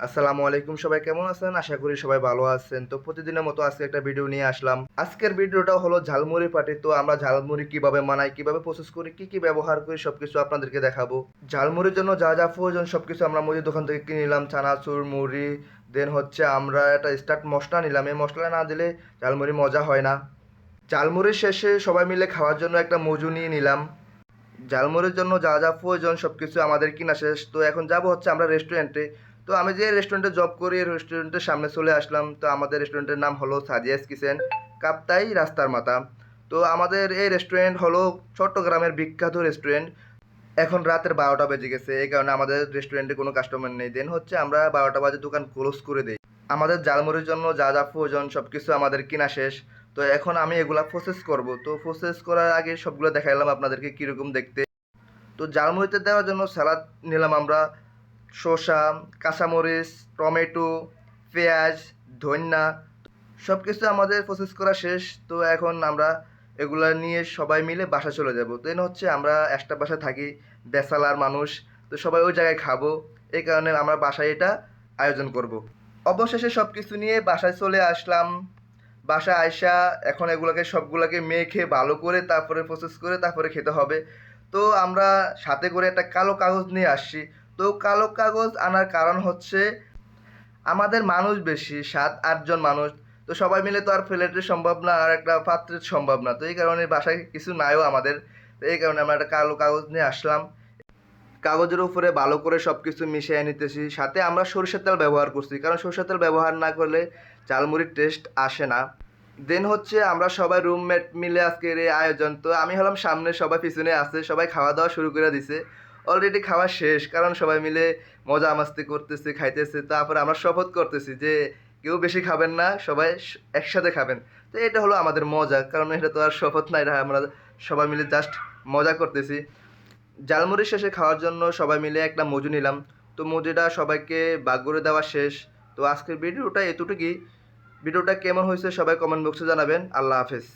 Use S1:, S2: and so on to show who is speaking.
S1: আসসালামু আলাইকুম, সবাই কেমন আছেন? আশা করি সবাই ভালো আছেন। তো প্রতিদিনের মতো আজকে একটা ভিডিও নিয়ে আসলাম। আজকের ভিডিওটা হলো ঝালমুড়ি পার্টি তো আমরা ঝালমুড়ি কীভাবে বানাই, কীভাবে প্রসেস করি, কি কি ব্যবহার করি, সবকিছু আপনাদেরকে দেখাবো। ঝালমুড়ির জন্য যা যা প্রয়োজন, সবকিছু আমরা মুদির দোকান থেকে কিনে নিলাম। চানাচুর, মুড়ি দেন হচ্ছে আমরা একটা স্টার্ট মশলা নিলাম। এই মশলা না দিলে ঝালমুড়ি মজা হয় না। ঝালমুড়ির শেষে সবাই মিলে খাওয়ার জন্য একটা মজু নিয়ে নিলাম। ঝালমুড়ির জন্য যা যা প্রয়োজন সব কিছু আমাদের কিনা শেষ। তো এখন যাব হচ্ছে আমরা রেস্টুরেন্টে তো আমি যে রেস্টুরেন্টে জব করি রেস্টুরেন্টের সামনে চলে আসলাম। তো আমাদের রেস্টুরেন্টের নাম হলো সাজিয়াস কিচেন কাপ্তাই রাস্তার মাথা। তো আমাদের এই রেস্টুরেন্ট হলো চট্টগ্রামের বিখ্যাত রেস্টুরেন্ট এখন রাতের বারোটা বেজে গেছে, এই কারণে আমাদের রেস্টুরেন্টে কোনো কাস্টমার নেই। দেন হচ্ছে আমরা বারোটা বাজে দোকান ক্লোজ করে দিই। আমাদের জালমুড়ির জন্য যা যা প্রয়োজন সব কিছু আমাদের কিনা শেষ। তো এখন আমি এগুলা প্রসেস করব। তো প্রসেস করার আগে সবগুলো দেখাইলাম আপনাদেরকে কীরকম দেখতে। তো জালমুড়িতে দেওয়ার জন্য স্যালাড নিলাম আমরা। শসা কাঁচামরিচ, টমেটো, পেঁয়াজ, ধন্যা সব কিছু আমাদের প্রসেস করা শেষ। তো এখন আমরা এগুলা নিয়ে সবাই মিলে বাসা চলে যাব। তো এনে হচ্ছে আমরা একটা বাসায় থাকি, বেসালার মানুষ। তো সবাই ওই জায়গায় খাব। এই কারণে আমরা বাসায় এটা আয়োজন করব। অবশেষে সব কিছু নিয়ে বাসায় চলে আসলাম। বাসায় আয়সা এখন এগুলোকে সবগুলোকে মেখে ভালো করে তারপরে প্রসেস করে তারপরে খেতে হবে। তো আমরা সাথে করে একটা কালো কাগজ নিয়ে আসছি। তো কালো কাগজ আনার কারণ হচ্ছে আমাদের মানুষ বেশি, সাত আটজন মানুষ। তো সবাই মিলে তো আর প্লেটের সম্ভব না, আর একটা পাত্রের সম্ভব না। তো এই কারণে বাসায় কিছু নাইও আমাদের। তো এই কারণে আমরা একটা কালো কাগজ নিয়ে আসলাম। কাগজের উপরে ভালো করে সব কিছু মিশিয়ে নিতেছি। সাথে আমরা সরিষার তেল ব্যবহার করছি। কারণ সরিষার তেল ব্যবহার না করলে চালমুড়ির টেস্ট আসে না। দেন হচ্ছে আমরা সবাই রুমমেট মিলে আজকের এই আয়োজন। তো আমি হলাম সামনে সবাই পিছনে আছে, সবাই খাওয়া দাওয়া শুরু করে দিছে। অলরেডি খাওয়া শেষ, কারণ সবাই মিলে মজা মাস্তি করতেছে, খাইতেছে। তারপরে আমরা শপথ করতেছি যে কেউ বেশি খাবেন না, সবাই একসাথে খাবেন। তো এটা হলো আমাদের মজা, কারণ এটা তো আর শপথ না এটা আমরা সবাই মিলে জাস্ট মজা করতেছি। জালমুড়ি শেষে খাওয়ার জন্য সবাই মিলে একটা মজু নিলাম। তো মজুটা সবাইকে ভাগ করে দেওয়া শেষ। তো আজকের ভিডিওটা এতটুকুই। ভিডিওটা কেমন হয়েছে সবাই কমেন্ট বক্সে জানাবেন। আল্লাহ হাফেজ।